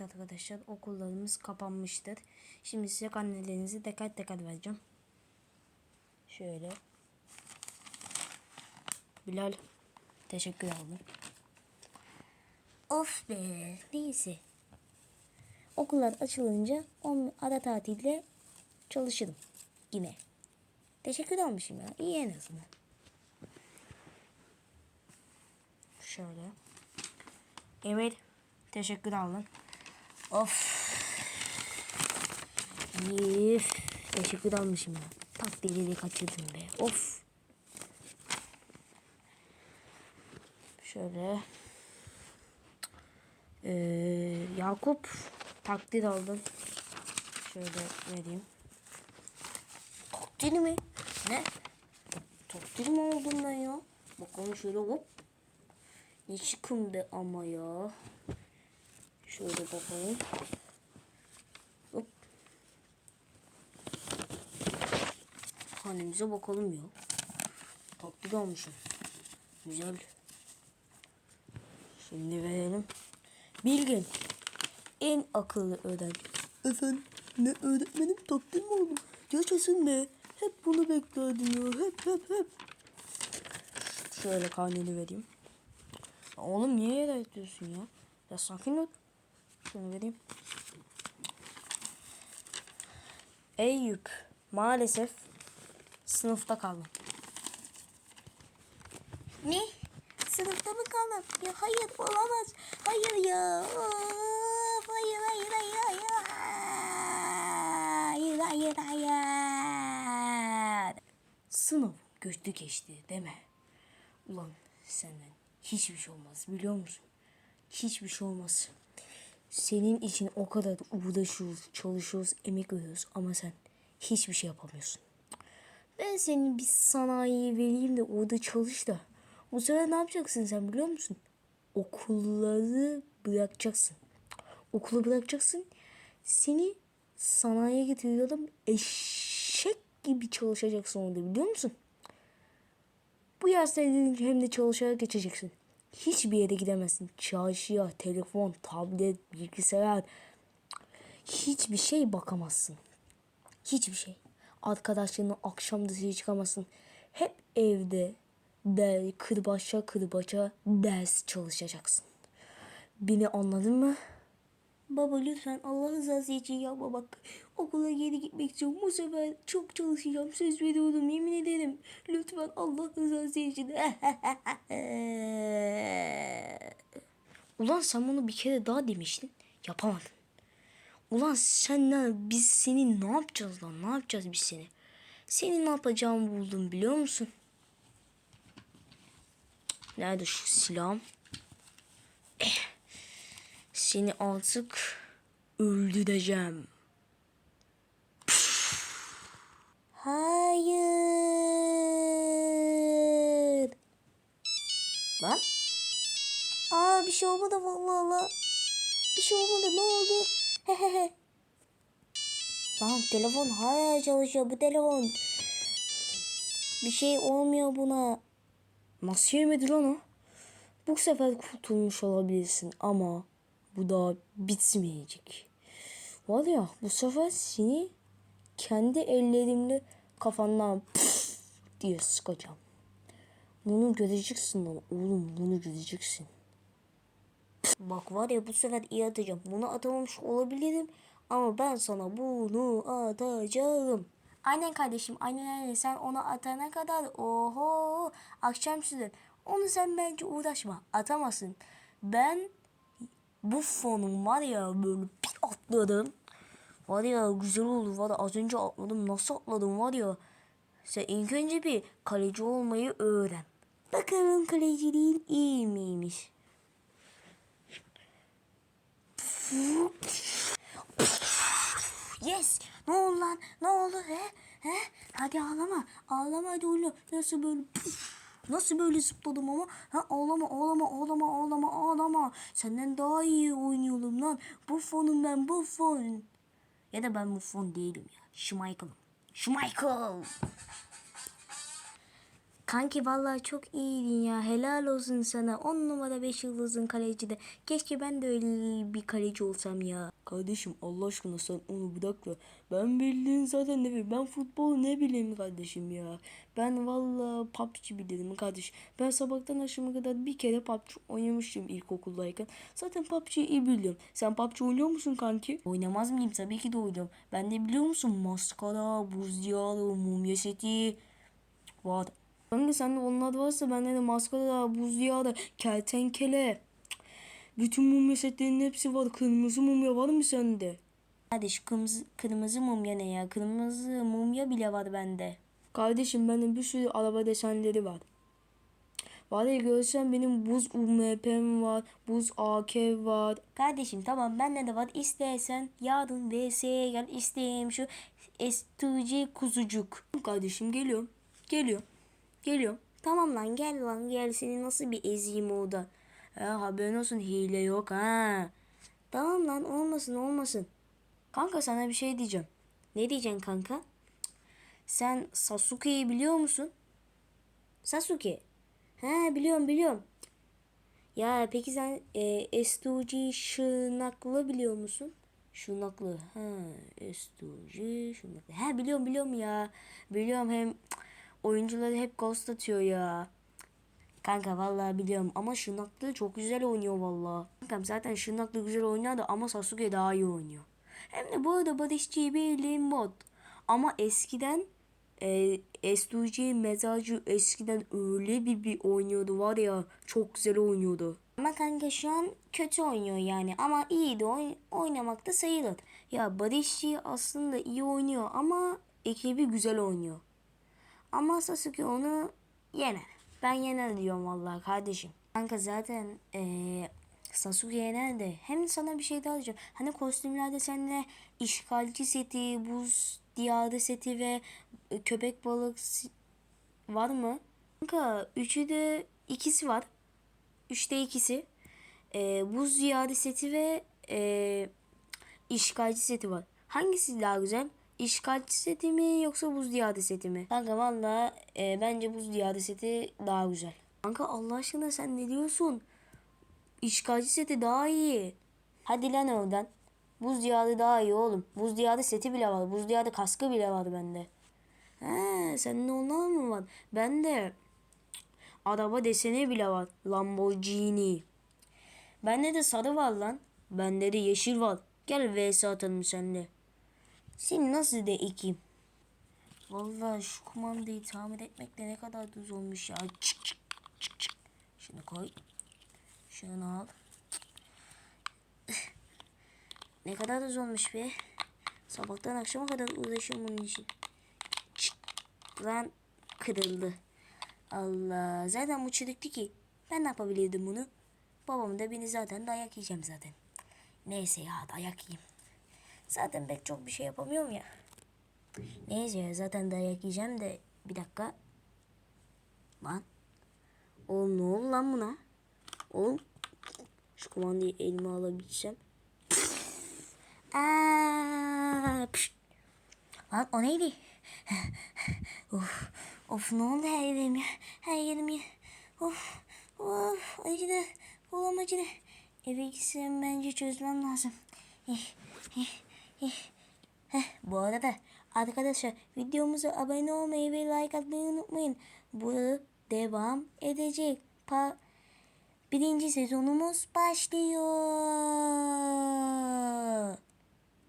Evet arkadaşlar okullarımız kapanmıştır. Şimdi size karnelerinizi teker teker vereceğim. Şöyle. Bilal teşekkür ederim. Of be neyse. Okullar açılınca on ara tatilde çalışırım yine. Teşekkür almışım ya. İyi en azından. Şöyle. Emir teşekkür alın. Of. Yif. Teşekkür almışım ya. Tak deliği kaçırdım be. Of. Şöyle. Ee, Yakup takdir aldım. Şöyle vereyim. Takdir mi? Ne? Takdir mi oldum ben ya? Bakalım şöyle hop. Ne çıkımdı ama ya. Şöyle bakalım. Hop. Hanemize bakalım ya. Takdir almışım. Güzel. Şimdi verelim. Bilgin. En akıllı öğrenci. Efendim ne öğretmenim takdir mi oldum? Yaşasın be. Hep bunu beklerdim ya. Hep hep hep. Şöyle karneni vereyim. Oğlum niye yere ya? Ya sakin ol. Şunu vereyim. Eyüp maalesef sınıfta kaldım. Ne? Sınıfta mı kaldım? Ya hayır olamaz. Hayır ya. Of, hayır hayır hayır hayır. Hayır hayır hayır. Sınav göçtü geçti deme. Ulan senden hiçbir şey olmaz biliyor musun? Hiçbir şey olmaz. Senin için o kadar uğraşıyoruz, çalışıyoruz, emek veriyoruz ama sen hiçbir şey yapamıyorsun. Ben senin bir sanayiye vereyim de orada çalış da. Bu sefer ne yapacaksın sen biliyor musun? Okulları bırakacaksın. Okulu bırakacaksın. Seni sanayiye getiriyorum. Eşek gibi çalışacaksın orada biliyor musun? Bu yaşta hem de çalışarak geçeceksin. Hiçbir yere gidemezsin. Çarşıya, telefon, tablet, bilgisayar. Hiçbir şey bakamazsın. Hiçbir şey. Arkadaşlarınla akşam dışarı çıkamazsın. Hep evde der, kırbaça kırbaça ders çalışacaksın. Beni anladın mı? Baba lütfen Allah rızası için yapma bak. Okula geri gitmek istiyorum. Bu sefer çok çalışacağım. Söz veriyorum yemin ederim. Lütfen Allah rızası için. Ulan sen bunu bir kere daha demiştin. Yapamadın. Ulan sen ne? Biz seni ne yapacağız lan? Ne yapacağız biz seni? Seni ne yapacağımı buldum biliyor musun? Nerede şu silahım? Eh. Seni artık öldüreceğim. Hayır. Lan? Aa bir şey olmadı vallahi Allah. Bir şey olmadı ne oldu? Hehehe. Lan telefon hala çalışıyor bu telefon. Bir şey olmuyor buna. Nasıl yemedi lan o? Bu sefer kurtulmuş olabilirsin ama bu daha bitmeyecek. Var ya bu sefer seni kendi ellerimle kafandan diye sıkacağım. Bunu göreceksin lan oğlum bunu göreceksin. Bak var ya bu sefer iyi atacağım. Bunu atamamış olabilirim ama ben sana bunu atacağım. Aynen kardeşim aynen aynen sen onu atana kadar oho akşam sürer. Onu sen bence uğraşma atamazsın. Ben bu fonum var ya böyle bir atladım. Var ya güzel oldu var az önce atladım nasıl atladım var ya. Sen ilk önce bir kaleci olmayı öğren. Bakalım kaleciliğin iyi miymiş. Yes. Ne oldu lan? Ne oldu he? He? Hadi ağlama. Ağlama hadi oğlum. Nasıl böyle Nasıl böyle zıpladım ama? Ha ağlama ağlama ağlama ağlama ağlama. Senden daha iyi oynuyorum lan. Bu fonum ben bu fon. Ya da ben bu fon değilim ya. Schmeichel'ım. Schmeichel. Kanki vallahi çok iyiydin ya. Helal olsun sana. 10 numara 5 yıldızın kaleci de. Keşke ben de öyle bir kaleci olsam ya. Kardeşim Allah aşkına sen onu bırak da ben bildiğin zaten ne bileyim ben futbolu ne bileyim kardeşim ya. Ben valla PUBG bilirim kardeş. Ben sabahtan akşama kadar bir kere PUBG oynamıştım ilkokuldayken. Zaten PUBG'yi iyi biliyorum. Sen PUBG oynuyor musun kanki? Oynamaz mıyım? Tabii ki de oynuyorum. Ben de biliyor musun? Maskara, buz diyarı, mumya seti var. Kanka sende onlar varsa bende de maskara, buz diyarı, kertenkele. Bütün mumya setlerinin hepsi var. Kırmızı mumya var mı sende? Kardeş kırmızı, kırmızı mumya ne ya? Kırmızı mumya bile var bende. Kardeşim bende bir sürü araba desenleri var. Var ya görsen benim buz UMP'm var, buz AK var. Kardeşim tamam bende de var. İstersen yarın VS'ye gel. İsteyeyim şu S2C kuzucuk. Kardeşim geliyorum, geliyorum, geliyorum. Tamam lan gel lan gel seni nasıl bir ezeyim orada. Ya haberin olsun hile yok ha. Tamam lan olmasın olmasın. Kanka sana bir şey diyeceğim. Ne diyeceksin kanka? Sen Sasuke'yi biliyor musun? Sasuke. He biliyorum biliyorum. Ya peki sen e, S2G Şırnaklı biliyor musun? Şırnaklı. Ha S2G Şırnaklı. He biliyorum biliyorum ya. Biliyorum hem oyuncuları hep ghost atıyor ya. Kanka vallahi biliyorum ama Şırnaklı çok güzel oynuyor vallahi. Kankam zaten Şırnaklı güzel oynuyordu ama Sasuke daha iyi oynuyor. Hem de bu arada Barışçı'yı bildiğim bot. Ama eskiden e, S2G mezarcı eskiden öyle bir, bir oynuyordu var ya çok güzel oynuyordu. Ama kanka şu an kötü oynuyor yani ama iyi de oyn- oynamakta sayılır. Ya Barışçı aslında iyi oynuyor ama ekibi güzel oynuyor. Ama Sasuke onu yener. Ben yener diyorum vallahi kardeşim. Kanka zaten eee Sasuke yener de hem sana bir şey daha diyeceğim. Hani kostümlerde seninle işgalci seti, buz diyarı seti ve e, köpek balık var mı? Kanka üçü de ikisi var. Üçte ikisi. Eee buz diyarı seti ve eee işgalci seti var. Hangisi daha güzel? İşgalci seti mi yoksa buz diyarı seti mi? Kanka valla e, bence buz diyarı seti daha güzel. Kanka Allah aşkına sen ne diyorsun? İşgalci seti daha iyi. Hadi lan oradan. Buz diyarı daha iyi oğlum. Buz diyarı seti bile var. Buz diyarı kaskı bile var bende. He, senin onlar mı var? Bende araba deseni bile var. Lamborghini. Bende de sarı var lan. Bende de yeşil var. Gel vs atalım seninle. Seni nasıl de ekeyim? Vallahi şu kumandayı tamir etmek de ne kadar düz olmuş ya. Çık çık çık çık. Şunu koy. Şunu al. Ne kadar düz olmuş be. Sabahtan akşama kadar uğraşıyorum bunun için. Çık. Lan kırıldı. Allah. Zaten bu çürüktü ki. Ben ne yapabilirdim bunu? Babam da beni zaten dayak yiyeceğim zaten. Neyse ya dayak yiyeyim. Zaten pek çok bir şey yapamıyorum ya. Neyse ya zaten dayak yiyeceğim de bir dakika. Lan. Oğlum ne oldu lan buna? Oğlum. Şu kumandayı elime alabilsem. Aa, pişt. Lan o neydi? of, of ne oldu her yerim ya? Her yerim ya. Of, of acıdı. Kolum acıdı. Eve gitsem bence çözmem lazım. Eh, eh. Heh, bu arada arkadaşlar videomuza abone olmayı ve like atmayı unutmayın. Bu devam edecek. Pa Birinci sezonumuz başlıyor.